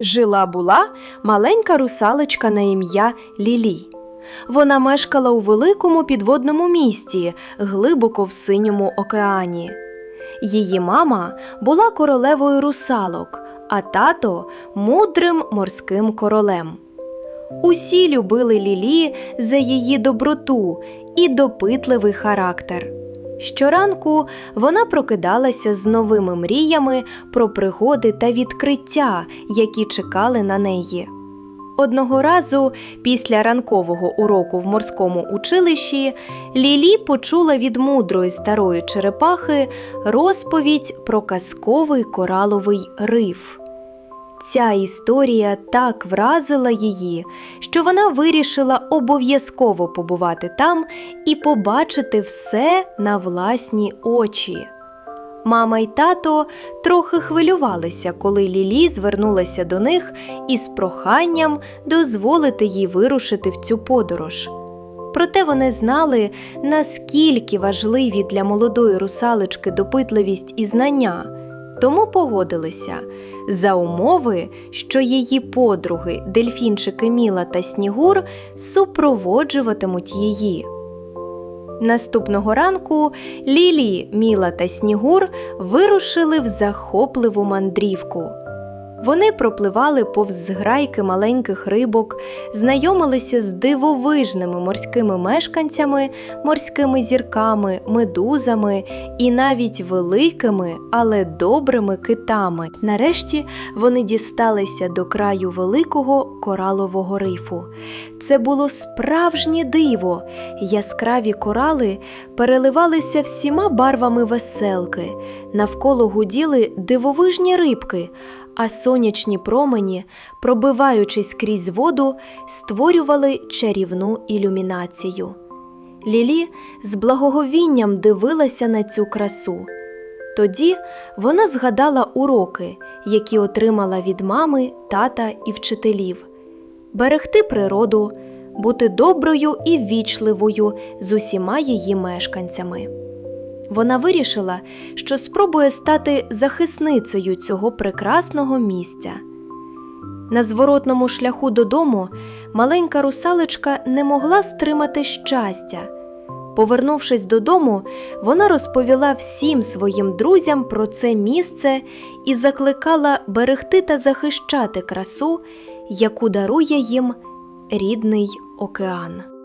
Жила була маленька русалочка на ім'я Лілі. Вона мешкала у великому підводному місті, глибоко в синьому океані. Її мама була королевою русалок, а тато мудрим морським королем. Усі любили Лілі за її доброту і допитливий характер. Щоранку вона прокидалася з новими мріями про пригоди та відкриття, які чекали на неї. Одного разу, після ранкового уроку в морському училищі, Лілі почула від мудрої старої черепахи розповідь про казковий кораловий риф. Ця історія так вразила її, що вона вирішила обов'язково побувати там і побачити все на власні очі. Мама й тато трохи хвилювалися, коли Лілі звернулася до них із проханням дозволити їй вирушити в цю подорож. Проте вони знали, наскільки важливі для молодої русалочки допитливість і знання, тому погодилися за умови, що її подруги, дельфінчики Міла та Снігур супроводжуватимуть її. Наступного ранку Лілі, Міла та Снігур вирушили в захопливу мандрівку. Вони пропливали повз зграйки маленьких рибок, знайомилися з дивовижними морськими мешканцями, морськими зірками, медузами і навіть великими, але добрими китами. Нарешті вони дісталися до краю великого коралового рифу. Це було справжнє диво. Яскраві корали переливалися всіма барвами веселки, навколо гуділи дивовижні рибки, а сонячні промені, пробиваючись крізь воду, створювали чарівну ілюмінацію. Лілі з благоговінням дивилася на цю красу. Тоді вона згадала уроки, які отримала від мами, тата і вчителів берегти природу, бути доброю і ввічливою з усіма її мешканцями. Вона вирішила, що спробує стати захисницею цього прекрасного місця. На зворотному шляху додому маленька русалочка не могла стримати щастя. Повернувшись додому, вона розповіла всім своїм друзям про це місце і закликала берегти та захищати красу, яку дарує їм рідний океан.